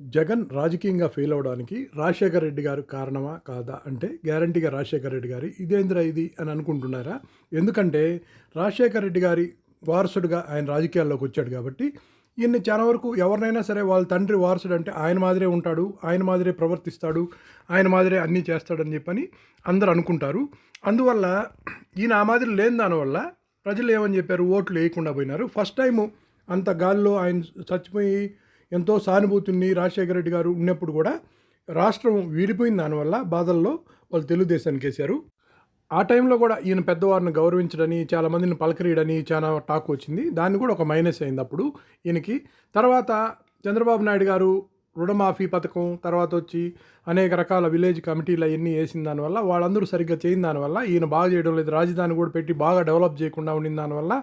జగన్ రాజకీయంగా ఫెయిల్ అవ్వడానికి రాజశేఖర రెడ్డి గారు కారణమా కాదా అంటే గ్యారంటీగా రాజశేఖర రెడ్డి గారి ఇదేంద్ర ఇది అని అనుకుంటున్నారా? ఎందుకంటే రాజశేఖర రెడ్డి గారి వారసుడుగా ఆయన రాజకీయాల్లోకి వచ్చాడు కాబట్టి ఈయన్ని చాలా వరకు ఎవరినైనా సరే వాళ్ళ తండ్రి వారసుడు అంటే ఆయన మాదిరే ఉంటాడు ఆయన మాదిరే ప్రవర్తిస్తాడు ఆయన మాదిరే అన్నీ చేస్తాడని చెప్పని అందరు అనుకుంటారు. అందువల్ల ఈయన ఆ మాదిరి లేని దానివల్ల ప్రజలు ఏమని చెప్పారు? ఓట్లు వేయకుండా పోయినారు. ఫస్ట్ టైము అంత గాల్లో ఆయన చచ్చిపోయి ఎంతో సానుభూతిని రాజశేఖర రెడ్డి గారు ఉన్నప్పుడు కూడా రాష్ట్రం వీడిపోయిన దానివల్ల బాధల్లో వాళ్ళు తెలుగుదేశానికి వేశారు. ఆ టైంలో కూడా ఈయన పెద్దవారిని గౌరవించడని చాలా మందిని పలకరీయడని చాలా టాక్ వచ్చింది. దాన్ని కూడా ఒక మైనస్ అయింది అప్పుడు ఈయనకి. తర్వాత చంద్రబాబు నాయుడు గారు రుణమాఫీ పథకం తర్వాత వచ్చి అనేక రకాల విలేజ్ కమిటీలు అవన్నీ వేసిన దానివల్ల వాళ్ళందరూ సరిగ్గా చేయని దానివల్ల ఈయన బాగా చేయడం లేదు. రాజధాని కూడా పెట్టి బాగా డెవలప్ చేయకుండా ఉండిన దానివల్ల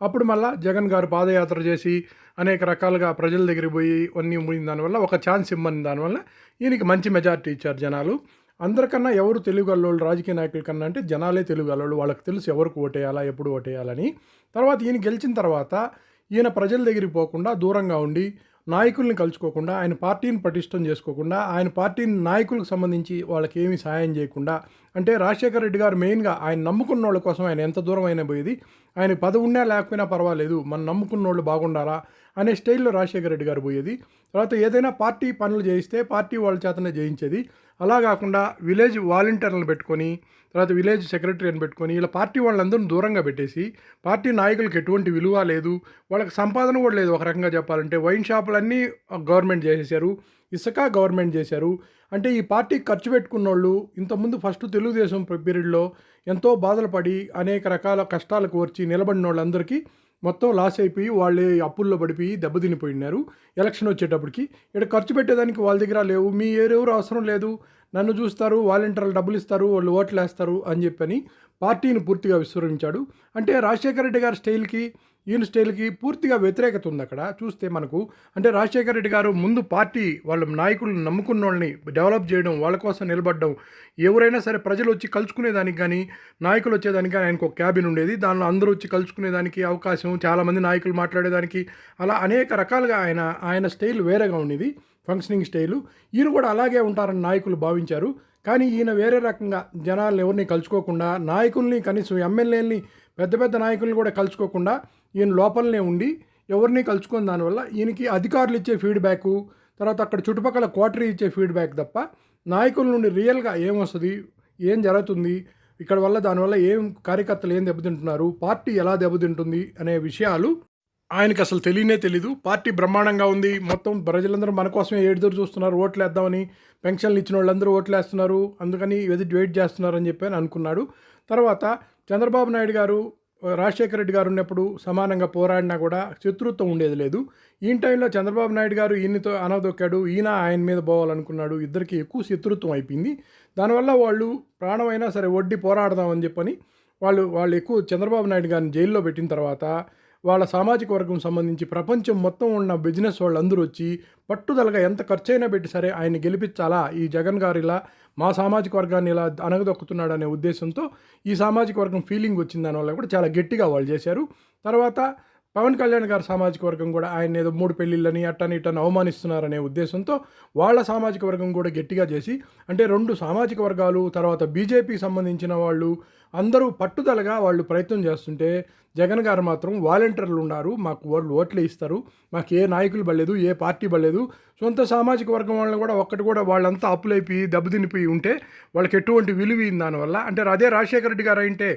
అప్పుడు మళ్ళా జగన్ గారు పాదయాత్ర చేసి అనేక రకాలుగా ప్రజల దగ్గరికి పోయి అన్నీ ముడిన దానివల్ల ఒక ఛాన్స్ ఇమ్మని దానివల్ల ఈయనకి మంచి మెజారిటీ ఇచ్చారు జనాలు. అందరికన్నా ఎవరు తెలుగు అల్లోళ్ళు రాజకీయ నాయకుల కన్నా అంటే జనాలే తెలుగు అల్లోళ్ళు. వాళ్ళకి తెలుసు ఎవరికి ఓటేయాలా ఎప్పుడు ఓటేయాలని. తర్వాత ఈయన గెలిచిన తర్వాత ఈయన ప్రజల దగ్గరికి పోకుండా దూరంగా ఉండి నాయకుల్ని కలుసుకోకుండా ఆయన పార్టీని పటిష్టం చేసుకోకుండా ఆయన పార్టీని నాయకులకు సంబంధించి వాళ్ళకి ఏమీ సహాయం చేయకుండా అంటే రాజశేఖర రెడ్డి గారు మెయిన్గా ఆయన నమ్ముకున్న వాళ్ళ కోసం ఆయన ఎంత దూరం అయినా పోయేది ఆయన పదవి ఉన్నా లేకపోయినా పర్వాలేదు మనం నమ్ముకున్న వాళ్ళు బాగుండాలా అనే స్టైల్లో రాజశేఖర రెడ్డి గారు పోయేది. తర్వాత ఏదైనా పార్టీ పనులు చేయిస్తే పార్టీ వాళ్ళ చేతనే చేయించేది అలా కాకుండా విలేజ్ వాలంటీర్లను పెట్టుకొని తర్వాత విలేజ్ సెక్రటరీ అని పెట్టుకొని ఇలా పార్టీ వాళ్ళందరూ దూరంగా పెట్టేసి పార్టీ నాయకులకు ఎటువంటి విలువ లేదు వాళ్ళకి సంపాదన కూడా లేదు. ఒక రకంగా చెప్పాలంటే వైన్ షాపులన్నీ గవర్నమెంట్ చేసేసారు ఇసుక గవర్నమెంట్ చేశారు అంటే ఈ పార్టీ ఖర్చు పెట్టుకున్న వాళ్ళు ఇంతకుముందు ఫస్ట్ తెలుగుదేశం పీరియడ్లో ఎంతో బాధలు పడి అనేక రకాల కష్టాలకు వచ్చి నిలబడిన వాళ్ళందరికీ మొత్తం లాస్ అయిపోయి వాళ్ళే అప్పుల్లో పడిపోయి దెబ్బతినిపోయినారు. ఎలక్షన్ వచ్చేటప్పటికి ఇక్కడ ఖర్చు పెట్టేదానికి వాళ్ళ దగ్గర లేవు. మీ ఎవరెవరు అవసరం లేదు. నన్ను చూస్తారు వాలంటీర్లు డబ్బులు ఇస్తారు వాళ్ళు ఓట్లు వేస్తారు అని చెప్పని పార్టీని పూర్తిగా విస్మరించాడు. అంటే రాజశేఖర రెడ్డి గారి స్టైల్కి ఈయన స్టైల్కి పూర్తిగా వ్యతిరేకత ఉంది అక్కడ. చూస్తే మనకు అంటే రాజశేఖర రెడ్డి గారు ముందు పార్టీ వాళ్ళ నాయకులను నమ్ముకున్న వాళ్ళని డెవలప్ చేయడం వాళ్ళ కోసం నిలబడడం ఎవరైనా సరే ప్రజలు వచ్చి కలుసుకునేదానికి కానీ నాయకులు వచ్చేదానికి కానీ ఆయనకు ఒక క్యాబిన్ ఉండేది. దానిలో అందరూ వచ్చి కలుసుకునేదానికి అవకాశం చాలామంది నాయకులు మాట్లాడేదానికి అలా అనేక రకాలుగా ఆయన ఆయన స్టైల్ వేరేగా ఉండేది ఫంక్షనింగ్ స్టైలు. ఈయన కూడా అలాగే ఉంటారని నాయకులు భావించారు. కానీ ఈయన వేరే రకంగా జనాలు ఎవరిని కలుసుకోకుండా నాయకుల్ని కనీసం ఎమ్మెల్యేలని పెద్ద పెద్ద నాయకుల్ని కూడా కలుసుకోకుండా ఈయన లోపలనే ఉండి ఎవరిని కలుసుకుని దానివల్ల ఈయనకి అధికారులు ఇచ్చే ఫీడ్బ్యాకు తర్వాత అక్కడ చుట్టుపక్కల క్వార్టరీ ఇచ్చే ఫీడ్బ్యాక్ తప్ప నాయకుల నుండి రియల్గా ఏమొస్తుంది ఏం జరుగుతుంది ఇక్కడ వల్ల దానివల్ల ఏం కార్యకర్తలు ఏం దెబ్బతింటున్నారు పార్టీ ఎలా దెబ్బతింటుంది అనే విషయాలు ఆయనకి అసలు తెలియనే తెలీదు. పార్టీ బ్రహ్మాండంగా ఉంది. మొత్తం ప్రజలందరూ మన కోసమే ఎదురు చూస్తున్నారు. ఓట్లు వేద్దామని పెన్షన్లు ఇచ్చిన వాళ్ళందరూ ఓట్లు వేస్తున్నారు అందుకని ఎదుటి వెయిట్ చేస్తున్నారని చెప్పి అని అనుకున్నాడు. తర్వాత చంద్రబాబు నాయుడు గారు రాజశేఖర రెడ్డి గారు ఉన్నప్పుడు సమానంగా పోరాడినా కూడా శత్రుత్వం ఉండేది లేదు. ఈ టైంలో చంద్రబాబు నాయుడు గారు ఈయనతో అనదొక్కాడు. ఈయన ఆయన మీద పోవాలనుకున్నాడు. ఇద్దరికి ఎక్కువ శత్రుత్వం అయిపోయింది. దానివల్ల వాళ్ళు ప్రాణమైనా సరే వడ్డీ పోరాడదామని చెప్పని వాళ్ళు వాళ్ళు ఎక్కువ చంద్రబాబు నాయుడు గారిని జైల్లో పెట్టిన తర్వాత వాళ్ళ సామాజిక వర్గం సంబంధించి ప్రపంచం మొత్తం ఉన్న బిజినెస్ వాళ్ళందరూ వచ్చి పట్టుదలగా ఎంత ఖర్చైనా పెట్టి సరే ఆయన గెలిపించాలా? ఈ జగన్ గారు ఇలా మా సామాజిక వర్గాన్ని ఇలా అనగదొక్కుతున్నాడు అనే ఉద్దేశంతో ఈ సామాజిక వర్గం ఫీలింగ్ వచ్చిన దానివల్ల కూడా చాలా గట్టిగా వాళ్ళు చేశారు. తర్వాత పవన్ కళ్యాణ్ గారు సామాజిక వర్గం కూడా ఆయన ఏదో మూడు పెళ్ళిళ్ళని అట్టని ఇట్టని అవమానిస్తున్నారనే ఉద్దేశంతో వాళ్ళ సామాజిక వర్గం కూడా గట్టిగా చేసి అంటే రెండు సామాజిక వర్గాలు తర్వాత బీజేపీకి సంబంధించిన వాళ్ళు అందరూ పట్టుదలగా వాళ్ళు ప్రయత్నం చేస్తుంటే జగన్ గారు మాత్రం వాలంటీర్లు ఉన్నారు మాకు వాళ్ళు ఓట్లే ఇస్తారు మాకు ఏ నాయకులు పడలేదు ఏ పార్టీ పడలేదు సొంత సామాజిక వర్గం వాళ్ళని కూడా ఒక్కటి కూడా వాళ్ళంతా అప్పులైపోయి దెబ్బతినిపోయి ఉంటే వాళ్ళకి ఎటువంటి విలువ దానివల్ల? అంటే అదే రాజశేఖర రెడ్డి గారు అంటే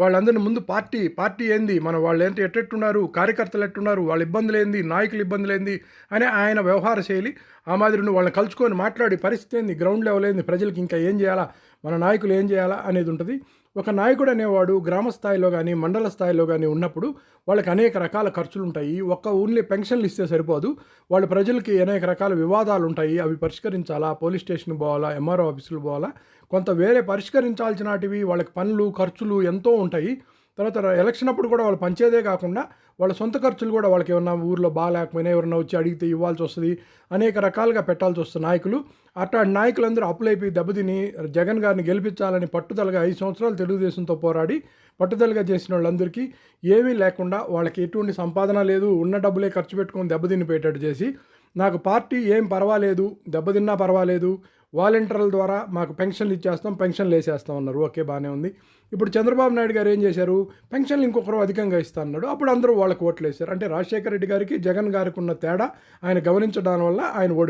వాళ్ళందరిని ముందు పార్టీ పార్టీ ఏంది? మన వాళ్ళు ఏంటి ఎట్టెట్టున్నారు కార్యకర్తలు ఎట్టున్నారు? వాళ్ళ ఇబ్బందులు ఏంది? నాయకులు ఇబ్బందులు ఏంది? అని ఆయన వ్యవహార శైలి ఆ మాదిరి వాళ్ళని కలుసుకొని మాట్లాడి పరిస్థితి ఏంది? గ్రౌండ్ లెవెల్ ఏంది? ప్రజలకు ఇంకా ఏం చేయాలా? మన నాయకులు ఏం చేయాలా? అనేది ఉంటుంది. ఒక నాయకుడు అనేవాడు గ్రామ స్థాయిలో కానీ మండల స్థాయిలో కానీ ఉన్నప్పుడు వాళ్ళకి అనేక రకాల ఖర్చులు ఉంటాయి. ఒక్క ఓన్లీ పెన్షన్లు ఇస్తే సరిపోదు. వాళ్ళ ప్రజలకి అనేక రకాల వివాదాలు ఉంటాయి. అవి పరిష్కరించాలా? పోలీస్ స్టేషన్ పోవాలా? ఎంఆర్ఓ ఆఫీసులు పోవాలా? కొంత వేరే పరిష్కరించాల్సినటివి వాళ్ళకి పనులు ఖర్చులు ఎంతో ఉంటాయి. తర్వాత ఎలక్షన్ అప్పుడు కూడా వాళ్ళు పంచేదే కాకుండా వాళ్ళ సొంత ఖర్చులు కూడా వాళ్ళకి ఏమన్నా ఊర్లో బాగాలేకపోయినా ఎవరన్నా వచ్చి అడిగితే ఇవ్వాల్సి వస్తుంది. అనేక రకాలుగా పెట్టాల్సి వస్తుంది నాయకులు. అట్లా నాయకులందరూ అప్పులైపోయి దెబ్బతిని జగన్ గారిని గెలిపించాలని పట్టుదలగా ఐదు సంవత్సరాలు తెలుగుదేశంతో పోరాడి పట్టుదలగా చేసిన వాళ్ళందరికీ ఏమీ లేకుండా వాళ్ళకి ఎటువంటి సంపాదన లేదు ఉన్న డబ్బులే ఖర్చు పెట్టుకొని దెబ్బతిని పెట్టేట్టు చేసి నాకు పార్టీ ఏం పర్వాలేదు దెబ్బతిన్నా పర్వాలేదు వాలంటీర్ల ద్వారా మాకు పెన్షన్లు ఇచ్చేస్తాం పెన్షన్లు వేసేస్తాం అన్నారు. ఓకే బాగానే ఉంది. ఇప్పుడు చంద్రబాబు నాయుడు గారు ఏం చేశారు? పెన్షన్లు ఇంకొకరు అధికంగా ఇస్తా అన్నాడు అప్పుడు అందరూ వాళ్ళకి ఓట్లు వేశారు. అంటే రాజశేఖర రెడ్డి గారికి జగన్ గారికి ఉన్న తేడా ఆయన గమనించడం వల్ల ఆయన ఓడి